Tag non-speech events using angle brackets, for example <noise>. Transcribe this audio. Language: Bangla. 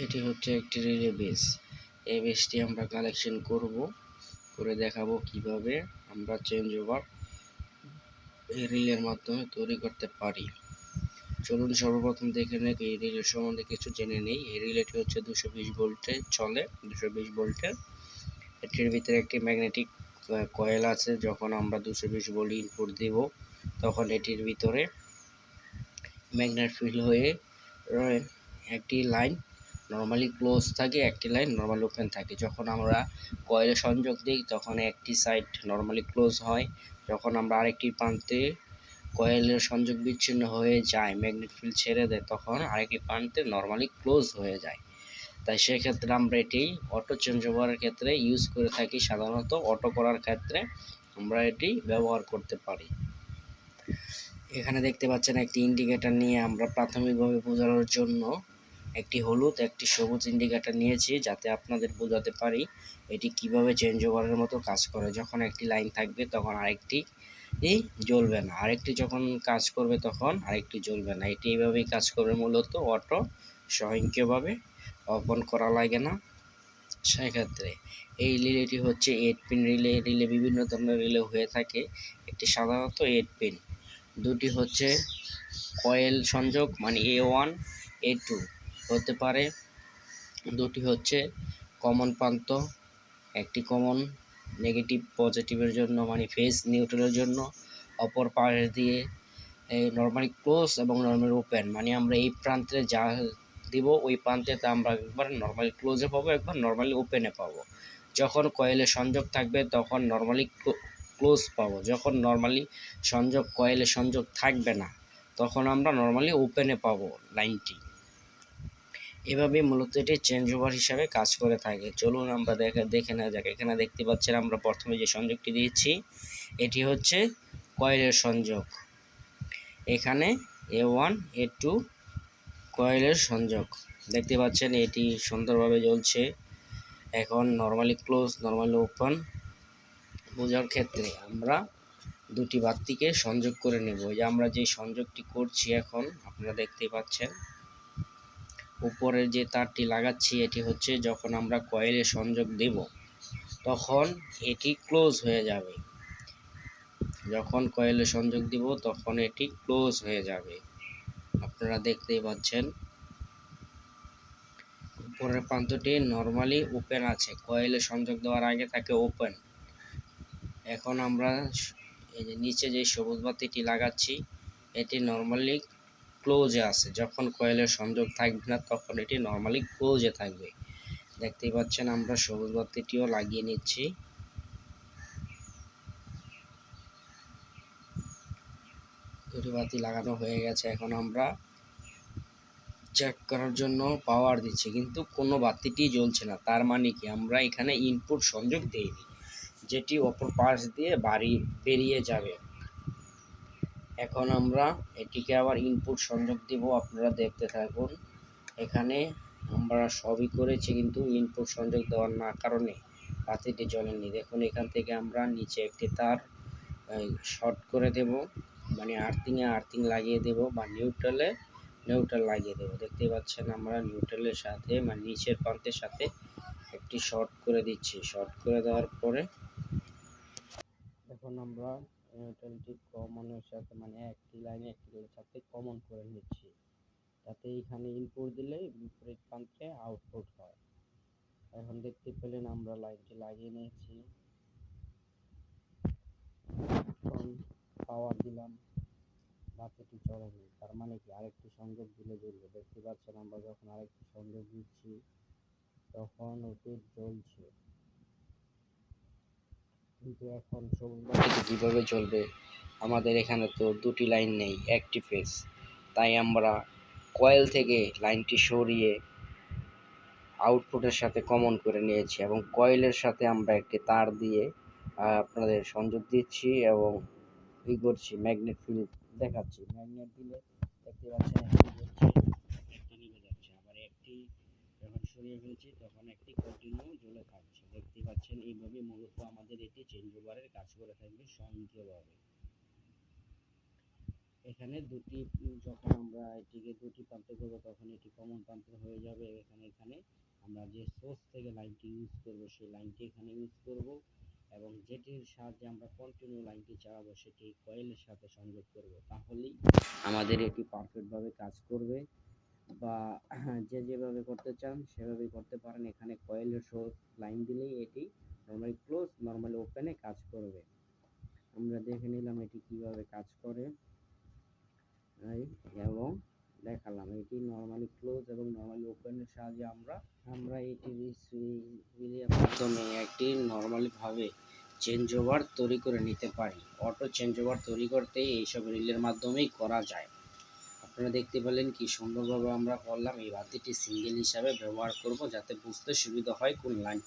এটি হচ্ছে একটি রিলে বেস। এই বেসটি আমরা কালেকশন করব, করে দেখাবো কীভাবে আমরা চেঞ্জ ওভার এই রিলের মাধ্যমে তৈরি করতে পারি। চলুন সর্বপ্রথম দেখে নেই এই রিলের সম্বন্ধে কিছু জেনে নেই। এই রিলেটি হচ্ছে দুশো বিশ ভোল্টে চলে, দুশো বিশ ভোল্টের এটির ভিতরে একটি ম্যাগনেটিক কয়েল আছে, যখন আমরা দুশো বিশ ভোল্ট ইনপুট দিব, তখন এটির ভিতরে ম্যাগনেট ফিল হয়ে একটি লাইন নর্মালি ক্লোজ থাকে, একটি লাইন নর্মাল ওপেন থাকে। যখন আমরা কয়েলে সংযোগ দিই, তখন একটি সাইড নর্মালি ক্লোজ হয়। যখন আমরা আরেকটি প্রান্তে কয়েলের সংযোগ বিচ্ছিন্ন হয়ে যায় ম্যাগনেট ফিল্ড ছেড়ে দেয়, তখন আরেকটি প্রান্তে নর্মালি ক্লোজ হয়ে যায়। তাই সেক্ষেত্রে আমরা এটি অটো চেঞ্জ ওভারের ক্ষেত্রে ইউজ করে থাকি। সাধারণত অটো করার ক্ষেত্রে আমরা এটি ব্যবহার করতে পারি। এখানে দেখতে পাচ্ছেন, একটি ইন্ডিকেটর নিয়ে আমরা প্রাথমিকভাবে বোঝানোর জন্য একটি হলুদ, একটি সবুজ ইন্ডিকেটর নিয়েছি যাতে আপনাদের বোঝাতে পারি এটি কীভাবে চেঞ্জ ওভারের মতো কাজ করে। যখন একটি লাইন থাকবে তখন আরেকটি এই জ্বলবে না। আরেকটি যখন কাজ করবে তখন আরেকটি জ্বলবে না। এটি এইভাবেই কাজ করবে মূলত অটো স্বয়ংক্রিয়ভাবে অপন করা লাগে না। সেক্ষেত্রে এই রিলেটি হচ্ছে এইট পিন রিলে রিলে বিভিন্ন ধরনের রিলে হয়ে থাকে। একটি সাধারণত এইট পিন দুটি হচ্ছে কয়েল সংযোগ মানে এ ওয়ান এ টু হতে পারে। দুটি হচ্ছে কমন প্রান্ত, একটি কমন নেগেটিভ পজিটিভের জন্য মানে ফেস নিউট্রালের জন্য, অপর পাশ দিয়ে এই নর্মালি ক্লোজ এবং নর্মালি ওপেন মানে আমরা এই প্রান্তে যা দিব, ওই প্রান্তে তা আমরা একবার নর্মালি ক্লোজে পাবো, একবার নর্মালি ওপেনে পাবো। যখন কয়েলে সংযোগ থাকবে, তখন নর্মালি ক্লোজ পাবো। যখন নর্মালি সংযোগ, কয়েলে সংযোগ থাকবে না, তখন আমরা নর্মালি ওপেনে পাবো লাইনটি এভাবে মূলত এটি চেঞ্জ ওভার হিসাবে কাজ করে থাকে। চলুন আমরা দেখে দেখে নেওয়া যাক। এখানে দেখতে পাচ্ছেন আমরা প্রথমে যে সংযোগটি দিয়েছি, এটি হচ্ছে কয়েলের সংযোগ। এখানে এ ওয়ান এ টু কয়েলের সংযোগ। দেখতে পাচ্ছেন এটি সুন্দরভাবে জ্বলছে। এখন নর্মালি ক্লোজ নর্মালি ওপেন বোঝার ক্ষেত্রে আমরা দুটি বাতিকে সংযোগ করে নেব। যে আমরা যে সংযোগটি করছি এখন, আপনারা দেখতে পাচ্ছেন। উপরের যে তারটি লাগাচ্ছি, এটি হচ্ছে যখন আমরা কয়েলে সংযোগ দেব, তখন এটি ক্লোজ হয়ে যাবে। যখন কয়েলে সংযোগ দিব, তখন এটি ক্লোজ হয়ে যাবে। আপনারা দেখতেই পাচ্ছেন, উপরের প্রান্তটি নর্মালি ওপেন আছে। কয়েলে সংযোগ দেওয়ার আগে থাকে ওপেন এখন আমরা এই যে নিচে যে সবুজ বাতিটি লাগাচ্ছি, এটি নর্মালি ক্লোজে আছে। যখন কয়েলের সংযোগ থাকবে না, তখন এটি নর্মালি ক্লোজে থাকবে। দেখতেই পাচ্ছেন আমরা সবুজ বাতিটিও লাগিয়ে নিচ্ছি। দুটি বাতি লাগানো হয়ে গেছে এখন আমরা। চেক করার জন্য পাওয়ার দিচ্ছি, কিন্তু কোনো বাতিটি জ্বলছে না। তার মানে কি? আমরা এখানে ইনপুট সংযোগ দিইনি, যেটি অপর পাশ দিয়ে বাড়ি, বেরিয়ে যাবে। এখন আমরা এটিকে আবার ইনপুট সংযোগ দিব, আপনারা দেখতে থাকুন। এখানে আমরা সবই করেছি, কিন্তু ইনপুট সংযোগ দেওয়ার না কারণে বাতিটি জ্বলেনি। দেখুন, এখান থেকে আমরা নিচে একটি তার শর্ট করে দেব মানে আর্থিংয়ে আর্থিং লাগিয়ে দেব, বা নিউট্রালে নিউট্রাল লাগিয়ে দেবো। দেখতে পাচ্ছেন আমরা নিউট্রালের সাথে মানে নিচের প্রান্তের সাথে একটি শর্ট করে দিচ্ছি। শর্ট করে দেওয়ার পরে এখন আমরা নিউট্রালটি কমনের সাথে মানে একটি লাইনে একটি লাইনের সাথে কমন করে নিচ্ছি। যাতে এখানে ইনপুট দিলে বিপরীত প্রান্তে আউটপুট হয়। এখন দেখতে পেলেন আমরা লাইনটি লাগিয়ে নিয়েছি। পাওয়ার দিলাম বাতিটি চলেনি তার মানে কি? আরেকটি সংযোগ দিলে জ্বলবে। দেখতে পাচ্ছেন আমরা যখন আরেকটি সংযোগ দিচ্ছি, তখন ওটি জ্বলছে। কিন্তু এখন সবুজ বাতিটি কীভাবে চলবে, আমাদের এখানে তো দুটি লাইন নেই, একটি ফেজ তাই আমরা কয়েল থেকে লাইনটি সরিয়ে আউটপুটের সাথে কমন করে নিয়েছি এবং কয়েলের সাথে আমরা একটি তার দিয়ে আপনাদের সংযোগ দিচ্ছি এবং ই করছি ম্যাগনেট ফিল্ড দেখাচ্ছি। ম্যাগনেট দিলে দেখতে পাচ্ছেন নিভে যাচ্ছে। আবার একটি যখন সরিয়ে ফেলছি, তখন একটি কন্টিনিউ জ্বলে থাকছে। দেখতে পাচ্ছেন, এইভাবে মূলত আমাদের এটি চেঞ্জ ওভারের কাজ করে থাকবে স্বয়ংক্রিয়ভাবে এখানে দুটি, যখন আমরা এটিকে দুটি প্রান্ত করব, তখন এটি কমন প্রান্ত হয়ে যাবে এখানে এখানে। আমরা যে সোর্স থেকে লাইনটি ইউজ করব, সেই লাইনটি এখানে ইউজ করব এবং যেটির সাহায্যে আমরা কন্টিনিউ লাইনটি চালাবো, সেটি কয়েলের সাথে সংযোগ করব। তাহলেই আমাদের এটি পারফেক্টভাবে কাজ করবে। বা <clears throat> যে যেভাবে করতে চান, সেভাবেই করতে পারেন। এখানে কয়েলের সোর্স লাইন দিলেই এটি নর্মালি ক্লোজ নর্মালি ওপেনে কাজ করবে। আমরা দেখে নিলাম এটি কীভাবে কাজ করে। এবং দেখালাম, এটি নর্মালি ক্লোজ এবং নর্মালি ওপেনের সাহায্যে আমরা আমরা এটি রিলের মাধ্যমে একটি নর্মালি ভাবে চেঞ্জ ওভার তৈরি করে নিতে পারি। অটো চেঞ্জ ওভার তৈরি করতে এইসব রিলের মাধ্যমেই করা যায়। আপনারা দেখতে পেলেন কি সুন্দরভাবে আমরা করলাম। এই বাতিটি সিঙ্গেল হিসাবে ব্যবহার করব যাতে বুঝতে সুবিধা হয় কোন লাইনটি।